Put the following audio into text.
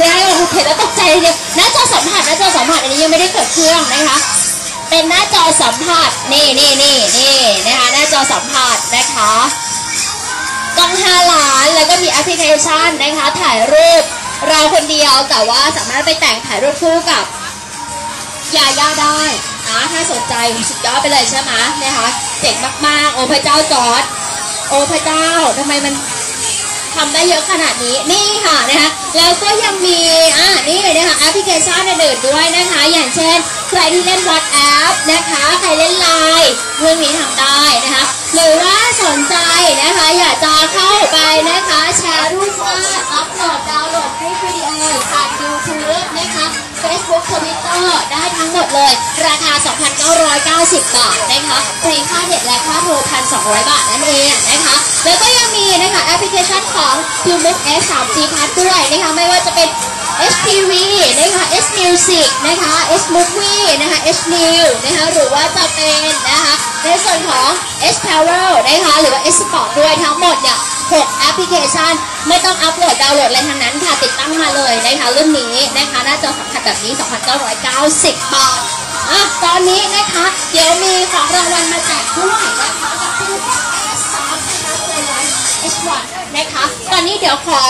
นะคะโอ้โหเห็นแล้วตกใจเลยหน้าจอสัมผัสหน้าจอสัมผัสอันนี้ยังไม่ได้เกิดเครื่องนะคะ เป็นหน้าจอสัมผัสนี่นี่นี่นี่นะคะหน้าจอสัมผัสนะคะกล้อง5ล้านแล้วก็มีแอปพลิเคชันนะคะ ถ่ายรูปเราคนเดียวแต่ว่าสามารถไปแต่งถ่ายรูปคู่กับยาย่าได้นะถ้าสนใจสุดยอดไปเลยใช่ไหมนะคะเจ๋งมากๆ โอ้พระเจ้าจอร์ดโอ้พระเจ้าทำไมมัน ทำได้เยอะขนาดนี้นี่ค่ะนะคะแล้วก็ยังมีอ่านี่นะคะแอปพลิเคชันอื่นๆด้วยนะคะ อย่างเช่น ใครที่เล่น WhatsApp นะคะ ใครเล่นไลน์เรื่องนี้ทำได้นะคะหรือว่าสนใจนะคะ อยากจะเข้าไปนะคะแชร์รูปภาพอัพโหลดดาวน์โหลดคลิปวิดีโอผ่าน YouTube นะคะ Facebook Twitter ได้ทั้งหมดเลย ราคา 2,990 บาทนะคะฟรีค่าเด็ดและค่าโทร1,200 บาทนั่นเองนะคะ ยังมีนแอปพลิเคชันของ q m o o c X 3G Plus ด้วยนะคะไม่ว่าจะเป็น HTV นะคะ S Music นะคะ S Movie นะคะ H New นะคะหรือว่าจะเป็นนะคะในส่วนของ S Travel นะคะหรือว่า S Sport ด้วยทั้งหมดเนี่ย6แอปพลิเคชัน ไม่ต้องอัปโหลดดาวน์โหลดอะไรทั้งนั้นค่ะ ติดตั้งมาเลยนะคะรุ่นนี้นะคะหน้าจอสัมผัสแบบนี้ 2,990 บาทอะตอนนี้นะคะ นะคะ ตอนนี้เดี๋ยวขอ